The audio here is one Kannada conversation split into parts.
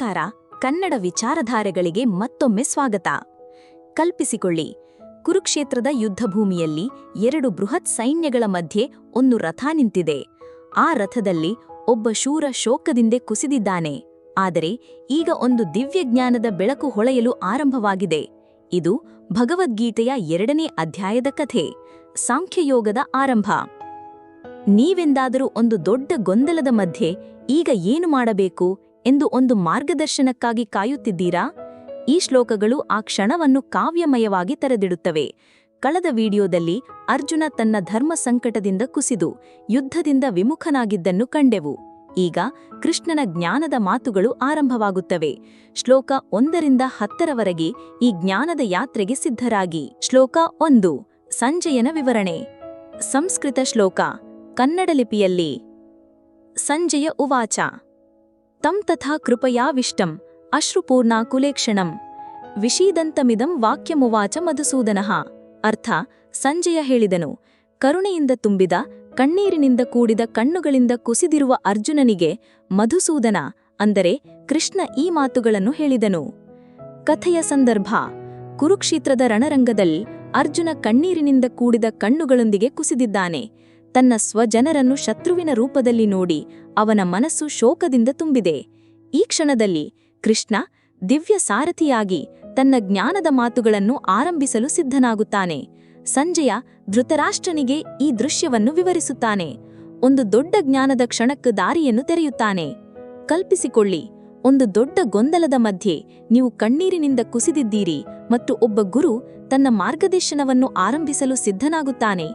ನಮಸ್ಕಾರ. ಕನ್ನಡ ವಿಚಾರಧಾರೆಗಳಿಗೆ ಮತ್ತೊಮ್ಮೆ ಸ್ವಾಗತ. ಕಲ್ಪಿಸಿಕೊಳ್ಳಿ. ಕುರುಕ್ಷೇತ್ರದ ಯುದ್ಧಭೂಮಿಯಲ್ಲಿ ಎರಡು ಬೃಹತ್ ಸೈನ್ಯಗಳ ಮಧ್ಯೆ ಒಂದು ರಥ ನಿಂತಿದೆ. ಆ ರಥದಲ್ಲಿ ಒಬ್ಬ ಶೂರ ಶೋಕದಿಂದೆ ಕುಸಿದಿದ್ದಾನೆ. ಆದರೆ ಈಗ ಒಂದು ದಿವ್ಯಜ್ಞಾನದ ಬೆಳಕು ಹೊಳೆಯಲು ಆರಂಭವಾಗಿದೆ. ಇದು ಭಗವದ್ಗೀತೆಯ ಎರಡನೇ ಅಧ್ಯಾಯದ ಕಥೆ. ಸಾಂಖ್ಯಯೋಗದ ಆರಂಭ. ನೀವೆಂದಾದರೂ ಒಂದು ದೊಡ್ಡ ಗೊಂದಲದ ಮಧ್ಯೆ ಈಗ ಏನು ಮಾಡಬೇಕು? ಎಂದು ಒಂದು ಮಾರ್ಗದರ್ಶನಕ್ಕಾಗಿ ಕಾಯುತ್ತಿದ್ದೀರಾ? ಈ ಶ್ಲೋಕಗಳು ಆ ಕ್ಷಣವನ್ನು ಕಾವ್ಯಮಯವಾಗಿ ತೆರೆದಿಡುತ್ತವೆ. ಕಳೆದ ವಿಡಿಯೋದಲ್ಲಿ ಅರ್ಜುನ ತನ್ನ ಧರ್ಮ ಸಂಕಟದಿಂದ ಕುಸಿದು, ಯುದ್ಧದಿಂದ ವಿಮುಖನಾಗಿದ್ದನ್ನು ಕಂಡೆವು. ಈಗ ಕೃಷ್ಣನ ಜ್ಞಾನದ ಮಾತುಗಳು ಆರಂಭವಾಗುತ್ತವೆ. ಶ್ಲೋಕ ಒಂದರಿಂದ ಹತ್ತರವರೆಗೆ ಈ ಜ್ಞಾನದ ಯಾತ್ರೆಗೆ ಸಿದ್ಧರಾಗಿ. ಶ್ಲೋಕ ಒಂದು, ಸಂಜಯನ ವಿವರಣೆ. ಸಂಸ್ಕೃತ ಶ್ಲೋಕ, ಕನ್ನಡ ಲಿಪಿಯಲ್ಲಿ, ಸಂಜಯ ಉವಾಚ. ತಂ ತಥಾ ಕೃಪಯಾವಿಷ್ಟಂ ಅಶ್ರುಪೂರ್ಣಾಕುಲೇಕ್ಷಣಂ ವಿಷೀದಂತಮಿದಂ ವಾಕ್ಯಮುವಾಚ ಮಧುಸೂದನಃ ಅರ್ಥ ಸಂಜಯ ಹೇಳಿದನು. ಕರುಣೆಯಿಂದ ತುಂಬಿದ, ಕಣ್ಣೀರಿನಿಂದ ಕೂಡಿದ, ಕಣ್ಣುಗಳಿಂದ ಕುಸಿದಿರುವ ಅರ್ಜುನನಿಗೆ ಮಧುಸೂದನ ಅಂದರೆ ಕೃಷ್ಣ ಈ ಮಾತುಗಳನ್ನು ಹೇಳಿದನು. ಕಥೆಯ ಸಂದರ್ಭ ಕುರುಕ್ಷೇತ್ರದ ರಣರಂಗದಲ್ಲಿ ಅರ್ಜುನ ಕಣ್ಣೀರಿನಿಂದ ಕೂಡಿದ ಕಣ್ಣುಗಳೊಂದಿಗೆ ಕುಸಿದಿದ್ದಾನೆ. ತನ್ನ ಸ್ವಜನರನ್ನು ಶತ್ರುವಿನ ರೂಪದಲ್ಲಿ ನೋಡಿ ಅವನ ಮನಸ್ಸು ಶೋಕದಿಂದ ತುಂಬಿದೆ. ಈ ಕ್ಷಣದಲ್ಲಿ ಕೃಷ್ಣ ದಿವ್ಯ ಸಾರಥಿಯಾಗಿ ತನ್ನ ಜ್ಞಾನದ ಮಾತುಗಳನ್ನು ಆರಂಭಿಸಲು ಸಿದ್ಧನಾಗುತ್ತಾನೆ. ಸಂಜಯ ಧೃತರಾಷ್ಟ್ರನಿಗೆ ಈ ದೃಶ್ಯವನ್ನು ವಿವರಿಸುತ್ತಾನೆ. ಒಂದು ದೊಡ್ಡ ಜ್ಞಾನದ ಕ್ಷಣಕ್ಕೆ ದಾರಿಯನ್ನು ತೆರೆಯುತ್ತಾನೆ. ಕಲ್ಪಿಸಿಕೊಳ್ಳಿ, ಒಂದು ದೊಡ್ಡ ಗೊಂದಲದ ಮಧ್ಯೆ ನೀವು ಕಣ್ಣೀರಿನಿಂದ ಕುಸಿದಿದ್ದೀರಿ ಮತ್ತು ಒಬ್ಬ ಗುರು ತನ್ನ ಮಾರ್ಗದರ್ಶನವನ್ನು ಆರಂಭಿಸಲು ಸಿದ್ಧನಾಗುತ್ತಾನೆ.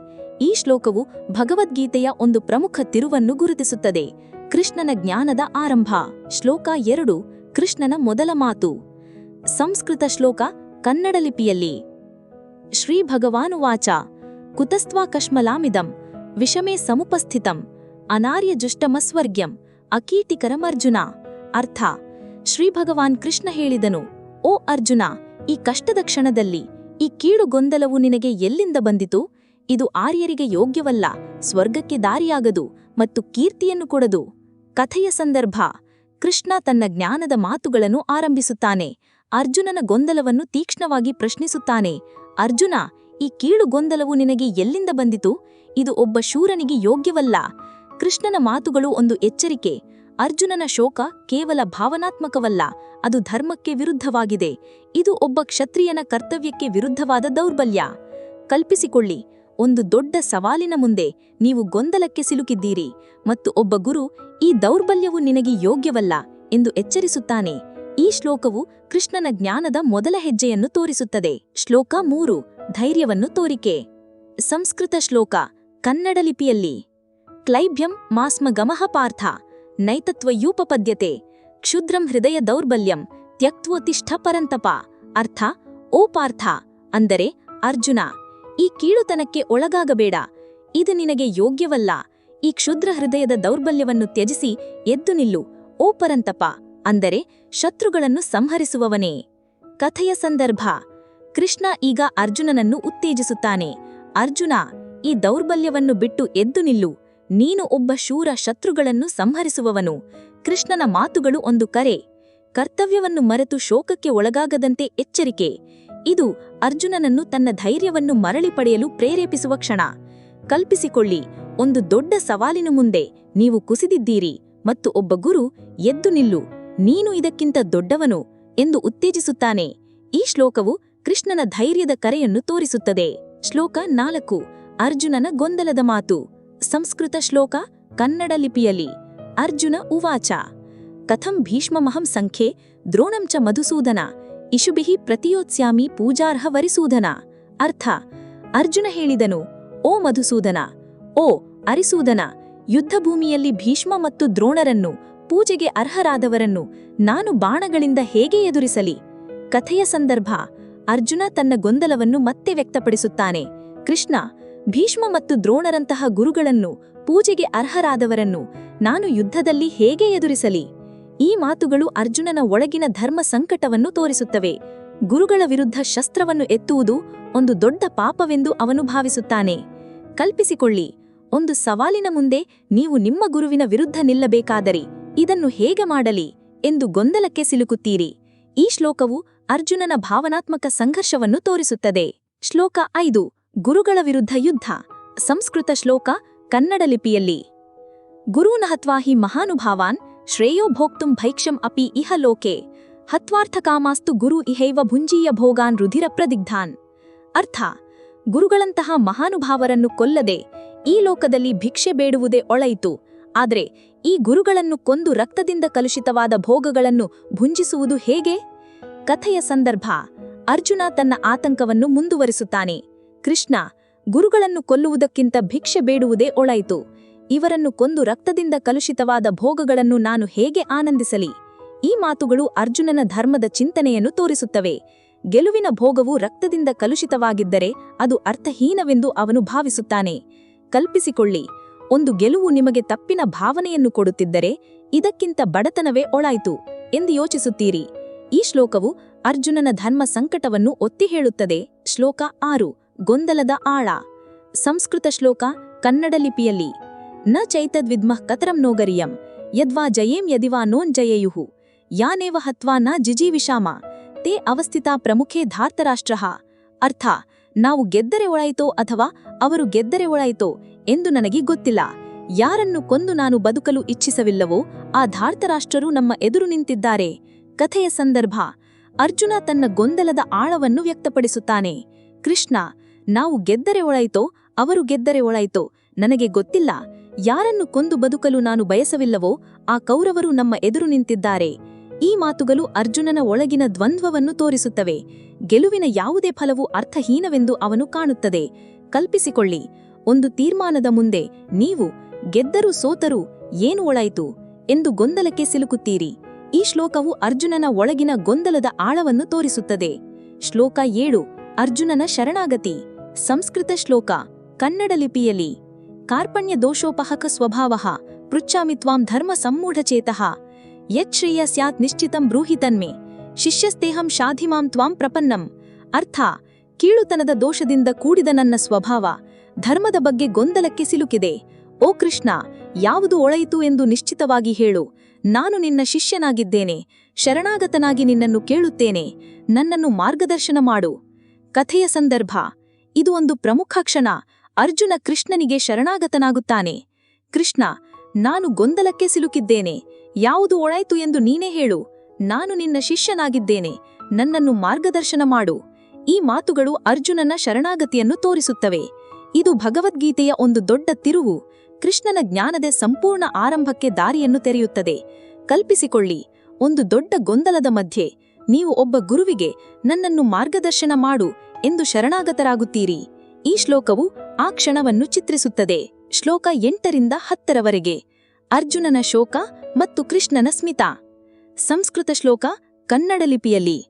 ಈ ಶ್ಲೋಕವು ಭಗವದ್ಗೀತೆಯ ಒಂದು ಪ್ರಮುಖ ತಿರುವನ್ನು ಗುರುತಿಸುತ್ತದೆ. ಕೃಷ್ಣನ ಜ್ಞಾನದ ಆರಂಭ. ಶ್ಲೋಕ ಎರಡು, ಕೃಷ್ಣನ ಮೊದಲ ಮಾತು. ಸಂಸ್ಕೃತ ಶ್ಲೋಕ, ಕನ್ನಡ ಲಿಪಿಯಲ್ಲಿ. ಶ್ರೀ ಭಗವಾನುವಾಚ. ಕುತಸ್ತ್ವಾ ಕಶ್ಮಲಾಮಿದಂ. ವಿಷಮೇ ಸಮುಪಸ್ಥಿತಂ. ಅನಾರ್ಯಜುಷ್ಟಮಸ್ವರ್ಗ್ಯಂ ಅಕೀಟಿಕರಮರ್ಜುನ ಅರ್ಥ. ಶ್ರೀ ಭಗವಾನ್ ಕೃಷ್ಣ ಹೇಳಿದನು, ಓ ಅರ್ಜುನ, ಈ ಕಷ್ಟದ ಕ್ಷಣದಲ್ಲಿ ಈ ಕೀಳು ಗೊಂದಲವು ನಿನಗೆ ಎಲ್ಲಿಂದ ಬಂದಿತು? ಇದು ಆರ್ಯರಿಗೆ ಯೋಗ್ಯವಲ್ಲ, ಸ್ವರ್ಗಕ್ಕೆ ದಾರಿಯಾಗದು ಮತ್ತು ಕೀರ್ತಿಯನ್ನು ಕೊಡದು. ಕಥೆಯ ಸಂದರ್ಭ, ಕೃಷ್ಣ ತನ್ನ ಜ್ಞಾನದ ಮಾತುಗಳನ್ನು ಆರಂಭಿಸುತ್ತಾನೆ, ಅರ್ಜುನನ ಗೊಂದಲವನ್ನು ತೀಕ್ಷ್ಣವಾಗಿ ಪ್ರಶ್ನಿಸುತ್ತಾನೆ, ಅರ್ಜುನ, ಈ ಕೀಳು ಗೊಂದಲವು ನಿನಗೆ ಎಲ್ಲಿಂದ ಬಂದಿತು? ಇದು ಒಬ್ಬ ಶೂರನಿಗೆ ಯೋಗ್ಯವಲ್ಲ. ಕೃಷ್ಣನ ಮಾತುಗಳು ಒಂದು ಎಚ್ಚರಿಕೆ, ಅರ್ಜುನನ ಶೋಕ ಕೇವಲ ಭಾವನಾತ್ಮಕವಲ್ಲ, ಅದು ಧರ್ಮಕ್ಕೆ ವಿರುದ್ಧವಾಗಿದೆ. ಇದು ಒಬ್ಬ ಕ್ಷತ್ರಿಯನ ಕರ್ತವ್ಯಕ್ಕೆ ವಿರುದ್ಧವಾದ ದೌರ್ಬಲ್ಯ. ಕಲ್ಪಿಸಿಕೊಳ್ಳಿ ಒಂದು ದೊಡ್ಡ ಸವಾಲಿನ ಮುಂದೆ ನೀವು ಗೊಂದಲಕ್ಕೆ ಸಿಲುಕಿದ್ದೀರಿ ಮತ್ತು ಒಬ್ಬ ಗುರು ಈ ದೌರ್ಬಲ್ಯವು ನಿನಗೆ ಯೋಗ್ಯವಲ್ಲ ಎಂದು ಎಚ್ಚರಿಸುತ್ತಾನೆ. ಈ ಶ್ಲೋಕವು ಕೃಷ್ಣನ ಜ್ಞಾನದ ಮೊದಲ ಹೆಜ್ಜೆಯನ್ನು ತೋರಿಸುತ್ತದೆ. ಶ್ಲೋಕ ಮೂರು, ಧೈರ್ಯವನ್ನು ತೋರಿಕೆ. ಸಂಸ್ಕೃತ ಶ್ಲೋಕ, ಕನ್ನಡ ಲಿಪಿಯಲ್ಲಿ, ಕ್ಲೈಭ್ಯಂ ಮಾಸ್ಮ ಗಮಃ ಪಾರ್ಥ ನೈತತ್ವಯೂಪಪದ್ಯತೆ ಕ್ಷುದ್ರಂ ಹೃದಯ ದೌರ್ಬಲ್ಯಂ, ತ್ಯಕ್ತ್ವೋತಿಷ್ಠ ಪರಂತಪ, ಅರ್ಥ, ಓ ಪಾರ್ಥ, ಅಂದರೆ ಅರ್ಜುನ. ಈ ಕೀಳುತನಕ್ಕೆ ಒಳಗಾಗಬೇಡ. ಇದು ನಿನಗೆ ಯೋಗ್ಯವಲ್ಲ. ಈ ಕ್ಷುದ್ರ ಹೃದಯದ ದೌರ್ಬಲ್ಯವನ್ನು ತ್ಯಜಿಸಿ ಎದ್ದು ನಿಲ್ಲು. ಓ ಪರಂತಪ, ಅಂದರೆ ಶತ್ರುಗಳನ್ನು ಸಂಹರಿಸುವವನೇ. ಕಥೆಯ ಸಂದರ್ಭ. ಕೃಷ್ಣ ಈಗ ಅರ್ಜುನನನ್ನು ಉತ್ತೇಜಿಸುತ್ತಾನೆ. ಅರ್ಜುನ, ಈ ದೌರ್ಬಲ್ಯವನ್ನು ಬಿಟ್ಟು ಎದ್ದು ನಿಲ್ಲು. ನೀನು ಒಬ್ಬ ಶೂರ ಶತ್ರುಗಳನ್ನು ಸಂಹರಿಸುವವನು. ಕೃಷ್ಣನ ಮಾತುಗಳು ಒಂದು ಕರೆ. ಕರ್ತವ್ಯವನ್ನು ಮರೆತು ಶೋಕಕ್ಕೆ ಒಳಗಾಗದಂತೆ ಎಚ್ಚರಿಕೆ. ಇದು ಅರ್ಜುನನನ್ನು ತನ್ನ ಧೈರ್ಯವನ್ನು ಮರಳಿ ಪಡೆಯಲು ಪ್ರೇರೇಪಿಸುವ ಕ್ಷಣ. ಕಲ್ಪಿಸಿಕೊಳ್ಳಿ, ಒಂದು ದೊಡ್ಡ ಸವಾಲಿನ ಮುಂದೆ ನೀವು ಕುಸಿದಿದ್ದೀರಿ ಮತ್ತು ಒಬ್ಬ ಗುರು ಎದ್ದು ನಿಲ್ಲು, ನೀನು ಇದಕ್ಕಿಂತ ದೊಡ್ಡವನು ಎಂದು ಉತ್ತೇಜಿಸುತ್ತಾನೆ. ಈ ಶ್ಲೋಕವು ಕೃಷ್ಣನ ಧೈರ್ಯದ ಕರೆಯನ್ನು ತೋರಿಸುತ್ತದೆ. ಶ್ಲೋಕ ನಾಲ್ಕು, ಅರ್ಜುನನ ಗೊಂದಲದ ಮಾತು. ಸಂಸ್ಕೃತ ಶ್ಲೋಕ, ಕನ್ನಡ ಲಿಪಿಯಲ್ಲಿ, ಅರ್ಜುನ ಉವಾಚ. ಕಥಂ ಭೀಷ್ಮಮಹಂ ಸಂಖ್ಯೆ, ದ್ರೋಣಂ ಚ ಮಧುಸೂದನ. ಇಶುಭಿಃ ಪ್ರತಿಯೋತ್ಸ್ಯಾಮಿ ಪೂಜಾರ್ಹ ವರಿಸೂದನ. ಅರ್ಥ, ಅರ್ಜುನ ಹೇಳಿದನು, ಓ ಮಧುಸೂದನ, ಓ ಅರಿಸೂದನ, ಯುದ್ಧಭೂಮಿಯಲ್ಲಿ ಭೀಷ್ಮ ಮತ್ತು ದ್ರೋಣರನ್ನು, ಪೂಜೆಗೆ ಅರ್ಹರಾದವರನ್ನು ನಾನು ಬಾಣಗಳಿಂದ ಹೇಗೆ ಎದುರಿಸಲಿ? ಕಥೆಯ ಸಂದರ್ಭ, ಅರ್ಜುನ ತನ್ನ ಗೊಂದಲವನ್ನು ಮತ್ತೆ ವ್ಯಕ್ತಪಡಿಸುತ್ತಾನೆ. ಕೃಷ್ಣ, ಭೀಷ್ಮ ಮತ್ತು ದ್ರೋಣರಂತಹ ಗುರುಗಳನ್ನು ಪೂಜೆಗೆ ಅರ್ಹರಾದವರನ್ನು ನಾನು ಯುದ್ಧದಲ್ಲಿ ಹೇಗೆ ಎದುರಿಸಲಿ? ಈ ಮಾತುಗಳು ಅರ್ಜುನನ ಒಳಗಿನ ಧರ್ಮ ಸಂಕಟವನ್ನು ತೋರಿಸುತ್ತವೆ. ಗುರುಗಳ ವಿರುದ್ಧ ಶಸ್ತ್ರವನ್ನು ಎತ್ತುವುದು ಒಂದು ದೊಡ್ಡ ಪಾಪವೆಂದು ಅವನು ಭಾವಿಸುತ್ತಾನೆ. ಕಲ್ಪಿಸಿಕೊಳ್ಳಿ, ಒಂದು ಸವಾಲಿನ ಮುಂದೆ ನೀವು ನಿಮ್ಮ ಗುರುವಿನ ವಿರುದ್ಧ ನಿಲ್ಲಬೇಕಾದರೆ ಇದನ್ನು ಹೇಗೆ ಮಾಡಲಿ ಎಂದು ಗೊಂದಲಕ್ಕೆ ಸಿಲುಕುತ್ತೀರಿ. ಈ ಶ್ಲೋಕವು ಅರ್ಜುನನ ಭಾವನಾತ್ಮಕ ಸಂಘರ್ಷವನ್ನು ತೋರಿಸುತ್ತದೆ. ಶ್ಲೋಕ ಐದು, ಗುರುಗಳ ವಿರುದ್ಧ ಯುದ್ಧ, ಸಂಸ್ಕೃತ ಶ್ಲೋಕ ಕನ್ನಡ ಲಿಪಿಯಲ್ಲಿ. ಗುರುನಹತ್ವಾಹಿ ಹತ್ವಾ ಮಹಾನುಭಾವಾನ್ ಶ್ರೇಯೋ ಭೋಕ್ತುಂ ಭೈಕ್ಷಂ ಅಪಿ ಇಹ ಲೋಕೆ, ಹತ್ವಾರ್ಥಕಾಮಾಸ್ತು ಗುರು ಇಹೈವ ಭುಂಜೀಯ ಭೋಗಾನ್ ರುಧಿರ ಪ್ರದಿಗ್ಧಾನ್. ಅರ್ಥ, ಗುರುಗಳಂತಹ ಮಹಾನುಭಾವರನ್ನು ಕೊಲ್ಲದೆ ಈ ಲೋಕದಲ್ಲಿ ಭಿಕ್ಷೆ ಬೇಡುವುದೇ ಒಳಯಿತು ಆದರೆ ಈ ಗುರುಗಳನ್ನು ಕೊಂದು ರಕ್ತದಿಂದ ಕಲುಷಿತವಾದ ಭೋಗಗಳನ್ನು ಭುಂಜಿಸುವುದು ಹೇಗೆ? ಕಥೆಯ ಸಂದರ್ಭ, ಅರ್ಜುನ ತನ್ನ ಆತಂಕವನ್ನು ಮುಂದುವರಿಸುತ್ತಾನೆ. ಕೃಷ್ಣ, ಗುರುಗಳನ್ನು ಕೊಲ್ಲುವುದಕ್ಕಿಂತ ಭಿಕ್ಷೆ ಬೇಡುವುದೇ ಒಳಯಿತು ಇವರನ್ನು ಕೊಂದು ರಕ್ತದಿಂದ ಕಲುಷಿತವಾದ ಭೋಗಗಳನ್ನು ನಾನು ಹೇಗೆ ಆನಂದಿಸಲಿ? ಈ ಮಾತುಗಳು ಅರ್ಜುನನ ಧರ್ಮದ ಚಿಂತನೆಯನ್ನು ತೋರಿಸುತ್ತವೆ. ಗೆಲುವಿನ ಭೋಗವು ರಕ್ತದಿಂದ ಕಲುಷಿತವಾಗಿದ್ದರೆ ಅದು ಅರ್ಥಹೀನವೆಂದು ಅವನು ಭಾವಿಸುತ್ತಾನೆ. ಕಲ್ಪಿಸಿಕೊಳ್ಳಿ. ಒಂದು ಗೆಲುವು ನಿಮಗೆ ತಪ್ಪಿನ ಭಾವನೆಯನ್ನು ಕೊಡುತ್ತಿದ್ದರೆ ಇದಕ್ಕಿಂತ ಬಡತನವೇ ಒಳಾಯಿತು ಎಂದು ಯೋಚಿಸುತ್ತೀರಿ. ಈ ಶ್ಲೋಕವು ಅರ್ಜುನನ ಧರ್ಮ ಸಂಕಟವನ್ನು ಒತ್ತಿ ಹೇಳುತ್ತದೆ. ಶ್ಲೋಕ ಆರು, ಗೊಂದಲದ ಆಳ. ಸಂಸ್ಕೃತ ಶ್ಲೋಕ ಕನ್ನಡ ಲಿಪಿಯಲ್ಲಿ. ನ ಚೈತದ್ವಿದ್ಮಃ ಕತರಂ ನೋಗರಿಯಂ ಯದ್ವಾ ಜಯೇಂ ಯದಿವಾ ನೋನ್ ಜಯೇಯುಹು, ಯಾನೇವ ಹತ್ವಾ ನ ಜಿಜೀವಿಷಾಮ ತೇ ಅವಸ್ಥಿತಾ ಪ್ರಮುಖೇ ಧಾರ್ತರಾಷ್ಟ್ರ, ಅರ್ಥ, ನಾವು ಗೆದ್ದರೆ ಒಳಾಯಿತೋ ಅಥವಾ ಅವರು ಗೆದ್ದರೆ ಒಳಾಯಿತೋ ಎಂದು ನನಗೆ ಗೊತ್ತಿಲ್ಲ, ಯಾರನ್ನು ಕೊಂದು ನಾನು ಬದುಕಲು ಇಚ್ಛಿಸವಿಲ್ಲವೋ ಆ ಧಾರ್ತರಾಷ್ಟ್ರರು ನಮ್ಮ ಎದುರು ನಿಂತಿದ್ದಾರೆ, ಕಥೆಯ ಸಂದರ್ಭ, ಅರ್ಜುನ ತನ್ನ ಗೊಂದಲದ ಆಳವನ್ನು ವ್ಯಕ್ತಪಡಿಸುತ್ತಾನೆ, ಕೃಷ್ಣ, ನಾವು ಗೆದ್ದರೆ ಒಳಾಯಿತೋ, ಅವರು ಗೆದ್ದರೆ ಒಳಾಯಿತೋ, ನನಗೆ ಗೊತ್ತಿಲ್ಲ ಯಾರನ್ನು ಕೊಂದು ಬದುಕಲು ನಾನು ಬಯಸವಿಲ್ಲವೋ ಆ ಕೌರವರು ನಮ್ಮ ಎದುರು ನಿಂತಿದ್ದಾರೆ. ಈ ಮಾತುಗಳು ಅರ್ಜುನನ ಒಳಗಿನ ದ್ವಂದ್ವವನ್ನು ತೋರಿಸುತ್ತವೆ. ಗೆಲುವಿನ ಯಾವುದೇ ಫಲವು ಅರ್ಥಹೀನವೆಂದು ಅವನು ಕಾಣುತ್ತದೆ. ಕಲ್ಪಿಸಿಕೊಳ್ಳಿ. ಒಂದು ತೀರ್ಮಾನದ ಮುಂದೆ ನೀವು, ಗೆದ್ದರೂ ಸೋತರೂ ಏನು ಒಳಾಯಿತು ಎಂದು ಗೊಂದಲಕ್ಕೆ ಸಿಲುಕುತ್ತೀರಿ. ಈ ಶ್ಲೋಕವು ಅರ್ಜುನನ ಒಳಗಿನ ಗೊಂದಲದ ಆಳವನ್ನು ತೋರಿಸುತ್ತದೆ. ಶ್ಲೋಕ ಏಳು, ಅರ್ಜುನನ ಶರಣಾಗತಿ. ಸಂಸ್ಕೃತ ಶ್ಲೋಕ, ಕನ್ನಡ ಲಿಪಿಯಲ್ಲಿ. ಕಾರ್ಪಣ್ಯ ದೋಷೋಪಹಕ ಸ್ವಭಾವ ಪೃಚ್ಛಾಮಿ ತ್ವಾಂ ಧರ್ಮ ಸಮ್ಮೂಢಚೇತಃ. ಯಚ್ಶ್ರೇಯ ಸ್ಯಾತ್ ನಿಶ್ಚಿತಂ ಬ್ರೂಹಿತನ್ಮೆ ಶಿಷ್ಯಸ್ತೇಹಂ ಶಾಧಿಮಾಂ ತ್ವಾಂ ಪ್ರಪನ್ನಂ. ಅರ್ಥ, ಕೀಳುತನದ ದೋಷದಿಂದ ಕೂಡಿದ ನನ್ನ ಸ್ವಭಾವ, ಧರ್ಮದ ಬಗ್ಗೆ ಗೊಂದಲಕ್ಕೆ ಸಿಲುಕಿದೆ. ಓ ಕೃಷ್ಣ, ಯಾವುದು ಒಳೆಯಿತು ಎಂದು ನಿಶ್ಚಿತವಾಗಿ ಹೇಳು. ನಾನು ನಿನ್ನ ಶಿಷ್ಯನಾಗಿದ್ದೇನೆ, ಶರಣಾಗತನಾಗಿ ನಿನ್ನನ್ನು ಕೇಳುತ್ತೇನೆ. ನನ್ನನ್ನು ಮಾರ್ಗದರ್ಶನ ಮಾಡು. ಕಥೆಯ ಸಂದರ್ಭ, ಇದು ಒಂದು ಪ್ರಮುಖ ಕ್ಷಣ ಅರ್ಜುನ ಕೃಷ್ಣನಿಗೆ ಶರಣಾಗತನಾಗುತ್ತಾನೆ. ಕೃಷ್ಣ, ನಾನು ಗೊಂದಲಕ್ಕೆ ಸಿಲುಕಿದ್ದೇನೆ. ಯಾವುದು ಒಳಾಯ್ತು ಎಂದು ನೀನೇ ಹೇಳು. ನಾನು ನಿನ್ನ ಶಿಷ್ಯನಾಗಿದ್ದೇನೆ. ನನ್ನನ್ನು ಮಾರ್ಗದರ್ಶನ ಮಾಡು. ಈ ಮಾತುಗಳು ಅರ್ಜುನನ ಶರಣಾಗತಿಯನ್ನು ತೋರಿಸುತ್ತವೆ. ಇದು ಭಗವದ್ಗೀತೆಯ ಒಂದು ದೊಡ್ಡ ತಿರುವು. ಕೃಷ್ಣನ ಜ್ಞಾನದ ಸಂಪೂರ್ಣ ಆರಂಭಕ್ಕೆ ದಾರಿಯನ್ನು ತೆರೆಯುತ್ತದೆ. ಕಲ್ಪಿಸಿಕೊಳ್ಳಿ, ಒಂದು ದೊಡ್ಡ ಗೊಂದಲದ ಮಧ್ಯೆ, ನೀವು ಒಬ್ಬ ಗುರುವಿಗೆ ನನ್ನನ್ನು ಮಾರ್ಗದರ್ಶನ ಮಾಡು ಎಂದು ಶರಣಾಗತರಾಗುತ್ತೀರಿ. ಈ ಶ್ಲೋಕವು ಆ ಕ್ಷಣವನ್ನು ಚಿತ್ರಿಸುತ್ತದೆ. ಶ್ಲೋಕ ಎಂಟರಿಂದ ಹತ್ತರವರೆಗೆ. ಅರ್ಜುನನ ಶೋಕ ಮತ್ತು ಕೃಷ್ಣನ ಸ್ಮಿತ. ಸಂಸ್ಕೃತ ಶ್ಲೋಕ ಕನ್ನಡ ಲಿಪಿಯಲ್ಲಿ.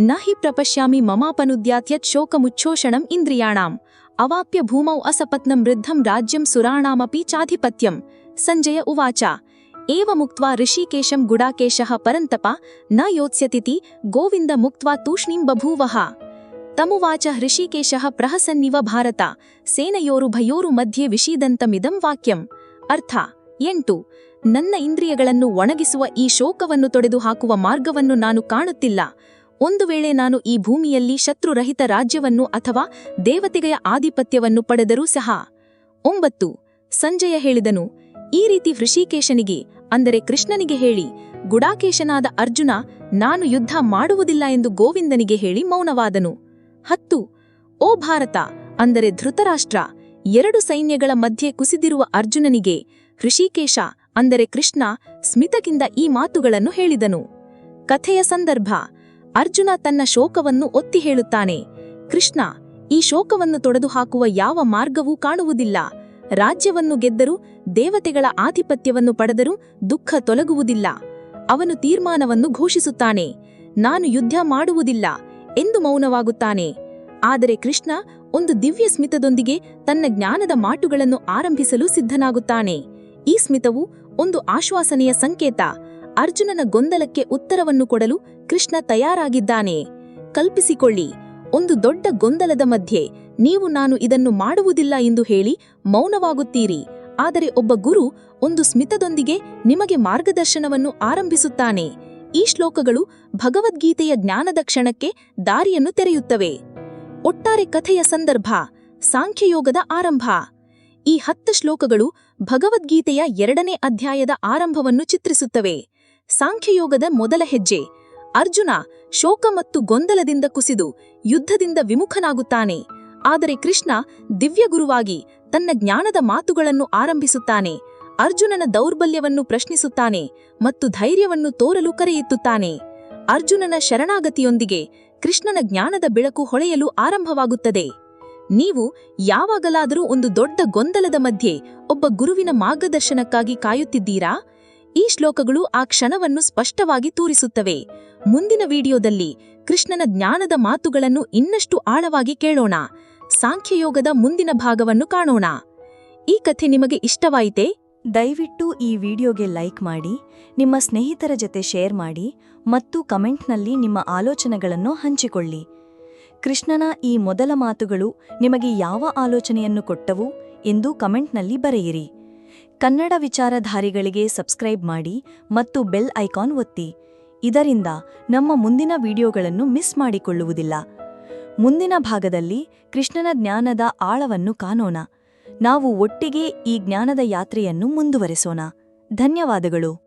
ನ ಹಿ ಪ್ರಪಶ್ಯಾಮಿ ಮಮಾಪನುದ್ಯಾತ್ಯತ್ ಶೋಕಮುಚ್ಛೋಷಣಂ ಇಂದ್ರಿಯಾಣಾಂ. ಅವಾಪ್ಯ ಭೂಮೌ ಅಸಪತ್ನಂ ವೃದ್ಧಂ ರಾಜ್ಯಂ ಸುರಾಣಾಮಪಿ ಚಾಧಿಪತ್ಯಂ. ಸಂಜಯ ಉವಾಚ. ಏವ ಮುಕ್ತ್ವಾ ಋಷಿಕೇಶಂ ಗುಡಾಕೇಶಃ ಪರಂತಪ ನ ಯೋತ್ಸ್ಯತಿತಿ ಗೋವಿಂದ ಮುಕ್ತ್ವಾ ತೂಷ್ಣೀಂ ಬಭೂವಃ. ತಮುವಾಚ ಹೃಷಿಕೇಶಃ ಪ್ರಹಸನ್ನಿವ ಭಾರತ, ಸೇನೆಯೋರು ಭಯೋರು ಮಧ್ಯೆ ವಿಷೀದಂತಮಿದಂ ವಾಕ್ಯಂ. ಅರ್ಥ, ಎಂಟು, ನನ್ನ ಇಂದ್ರಿಯಗಳನ್ನು ಒಣಗಿಸುವ ಈ ಶೋಕವನ್ನು ತೊಡೆದು ಹಾಕುವ ಮಾರ್ಗವನ್ನು ನಾನು ಕಾಣುತ್ತಿಲ್ಲ. ಒಂದು ವೇಳೆ ನಾನು ಈ ಭೂಮಿಯಲ್ಲಿ ಶತ್ರುರಹಿತ ರಾಜ್ಯವನ್ನು ಅಥವಾ ದೇವತೆಗೆಯ ಆಧಿಪತ್ಯವನ್ನು ಪಡೆದರೂ ಸಹ. ಒಂಬತ್ತು, ಸಂಜಯ ಹೇಳಿದನು, ಈ ರೀತಿ ಹೃಷಿಕೇಶನಿಗೆ, ಅಂದರೆ ಕೃಷ್ಣನಿಗೆ ಹೇಳಿ, ಗುಡಾಕೇಶನಾದ ಅರ್ಜುನ, ನಾನು ಯುದ್ಧ ಮಾಡುವುದಿಲ್ಲ ಎಂದು ಗೋವಿಂದನಿಗೆ ಹೇಳಿ ಮೌನವಾದನು. ಹತ್ತು. ಓ ಭಾರತ, ಅಂದರೆ ಧೃತರಾಷ್ಟ್ರ, ಎರಡು ಸೈನ್ಯಗಳ ಮಧ್ಯೆ ಕುಸಿದಿರುವ ಅರ್ಜುನನಿಗೆ ಹೃಷಿಕೇಶ ಅಂದರೆ ಕೃಷ್ಣ ಸ್ಮಿತಕಿಂದ ಈ ಮಾತುಗಳನ್ನು ಹೇಳಿದನು. ಕಥೆಯ ಸಂದರ್ಭ, ಅರ್ಜುನ ತನ್ನ ಶೋಕವನ್ನು ಒತ್ತಿ ಹೇಳುತ್ತಾನೆ. ಕೃಷ್ಣ, ಈ ಶೋಕವನ್ನು ತೊಡೆದುಹಾಕುವ ಯಾವ ಮಾರ್ಗವೂ ಕಾಣುವುದಿಲ್ಲ. ರಾಜ್ಯವನ್ನು ಗೆದ್ದರೂ, ದೇವತೆಗಳ ಆಧಿಪತ್ಯವನ್ನು ಪಡೆದರೂ ದುಃಖ ತೊಲಗುವುದಿಲ್ಲ. ಅವನು ತೀರ್ಮಾನವನ್ನು ಘೋಷಿಸುತ್ತಾನೆ. ನಾನು ಯುದ್ಧ ಮಾಡುವುದಿಲ್ಲ. ಎಂದು ಮೌನವಾಗುತ್ತಾನೆ. ಆದರೆ ಕೃಷ್ಣ ಒಂದು ದಿವ್ಯ ಸ್ಮಿತದೊಂದಿಗೆ ತನ್ನ ಜ್ಞಾನದ ಮಾಟುಗಳನ್ನು ಆರಂಭಿಸಲು ಸಿದ್ಧನಾಗುತ್ತಾನೆ. ಈ ಸ್ಮಿತವು ಒಂದು ಆಶ್ವಾಸನೆಯ ಸಂಕೇತ. ಅರ್ಜುನನ ಗೊಂದಲಕ್ಕೆ ಉತ್ತರವನ್ನು ಕೊಡಲು ಕೃಷ್ಣ ತಯಾರಾಗಿದ್ದಾನೆ. ಕಲ್ಪಿಸಿಕೊಳ್ಳಿ, ಒಂದು ದೊಡ್ಡ ಗೊಂದಲದ ಮಧ್ಯೆ ನೀವು ನಾನು ಇದನ್ನು ಮಾಡುವುದಿಲ್ಲ ಎಂದು ಹೇಳಿ ಮೌನವಾಗುತ್ತೀರಿ. ಆದರೆ ಒಬ್ಬ ಗುರು ಒಂದು ಸ್ಮಿತದೊಂದಿಗೆ ನಿಮಗೆ ಮಾರ್ಗದರ್ಶನವನ್ನು ಆರಂಭಿಸುತ್ತಾನೆ. ಈ ಶ್ಲೋಕಗಳು ಭಗವದ್ಗೀತೆಯ ಜ್ಞಾನದ ಕ್ಷಣಕ್ಕೆ ದಾರಿಯನ್ನು ತೆರೆಯುತ್ತವೆ. ಒಟ್ಟಾರೆ ಕಥೆಯ ಸಂದರ್ಭ, ಸಾಂಖ್ಯಯೋಗದ ಆರಂಭ. ಈ ಹತ್ತು ಶ್ಲೋಕಗಳು ಭಗವದ್ಗೀತೆಯ ಎರಡನೇ ಅಧ್ಯಾಯದ ಆರಂಭವನ್ನು ಚಿತ್ರಿಸುತ್ತವೆ. ಸಾಂಖ್ಯಯೋಗದ ಮೊದಲ ಹೆಜ್ಜೆ, ಅರ್ಜುನ ಶೋಕ ಮತ್ತು ಗೊಂದಲದಿಂದ ಕುಸಿದು ಯುದ್ಧದಿಂದ ವಿಮುಖನಾಗುತ್ತಾನೆ. ಆದರೆ ಕೃಷ್ಣ ದಿವ್ಯಗುರುವಾಗಿ ತನ್ನ ಜ್ಞಾನದ ಮಾತುಗಳನ್ನು ಆರಂಭಿಸುತ್ತಾನೆ. ಅರ್ಜುನನ ದೌರ್ಬಲ್ಯವನ್ನು ಪ್ರಶ್ನಿಸುತ್ತಾನೆ ಮತ್ತು ಧೈರ್ಯವನ್ನು ತೋರಲು ಕರೆಯುತ್ತಾನೆ ಅರ್ಜುನನ ಶರಣಾಗತಿಯೊಂದಿಗೆ ಕೃಷ್ಣನ ಜ್ಞಾನದ ಬೆಳಕು ಹೊಳೆಯಲು ಆರಂಭವಾಗುತ್ತದೆ. ನೀವು ಯಾವಾಗಲಾದರೂ ಒಂದು ದೊಡ್ಡ ಗೊಂದಲದ ಮಧ್ಯೆ ಒಬ್ಬ ಗುರುವಿನ ಮಾರ್ಗದರ್ಶನಕ್ಕಾಗಿ ಕಾಯುತ್ತಿದ್ದೀರಾ? ಈ ಶ್ಲೋಕಗಳು ಆ ಕ್ಷಣವನ್ನು ಸ್ಪಷ್ಟವಾಗಿ ತೋರಿಸುತ್ತವೆ. ಮುಂದಿನ ವಿಡಿಯೋದಲ್ಲಿ ಕೃಷ್ಣನ ಜ್ಞಾನದ ಮಾತುಗಳನ್ನು ಇನ್ನಷ್ಟು ಆಳವಾಗಿ ಕೇಳೋಣ. ಸಾಂಖ್ಯಯೋಗದ ಮುಂದಿನ ಭಾಗವನ್ನು ಕಾಣೋಣ. ಈ ಕಥೆ ನಿಮಗೆ ಇಷ್ಟವಾಯಿತೇ? ದಯವಿಟ್ಟು ಈ ವಿಡಿಯೋಗೆ ಲೈಕ್ ಮಾಡಿ, ನಿಮ್ಮ ಸ್ನೇಹಿತರ ಜೊತೆ ಶೇರ್ ಮಾಡಿ ಮತ್ತು ಕಮೆಂಟ್ನಲ್ಲಿ ನಿಮ್ಮ ಆಲೋಚನೆಗಳನ್ನು ಹಂಚಿಕೊಳ್ಳಿ. ಕೃಷ್ಣನ ಈ ಮೊದಲ ಮಾತುಗಳು ನಿಮಗೆ ಯಾವ ಆಲೋಚನೆಯನ್ನು ಕೊಟ್ಟವು ಎಂದು ಕಮೆಂಟ್ನಲ್ಲಿ ಬರೆಯಿರಿ. ಕನ್ನಡ ವಿಚಾರಧಾರಿಗಳಿಗೆ ಸಬ್ಸ್ಕ್ರೈಬ್ ಮಾಡಿ ಮತ್ತು ಬೆಲ್ ಐಕಾನ್ ಒತ್ತಿ. ಇದರಿಂದ ನಮ್ಮ ಮುಂದಿನ ವಿಡಿಯೋಗಳನ್ನು ಮಿಸ್ ಮಾಡಿಕೊಳ್ಳುವುದಿಲ್ಲ. ಮುಂದಿನ ಭಾಗದಲ್ಲಿ ಕೃಷ್ಣನ ಜ್ಞಾನದ ಆಳವನ್ನು ಕಾಣೋಣ. ನಾವು ಒಟ್ಟಿಗೆ ಈ ಜ್ಞಾನದ ಯಾತ್ರೆಯನ್ನು ಮುಂದುವರೆಸೋಣ. ಧನ್ಯವಾದಗಳು.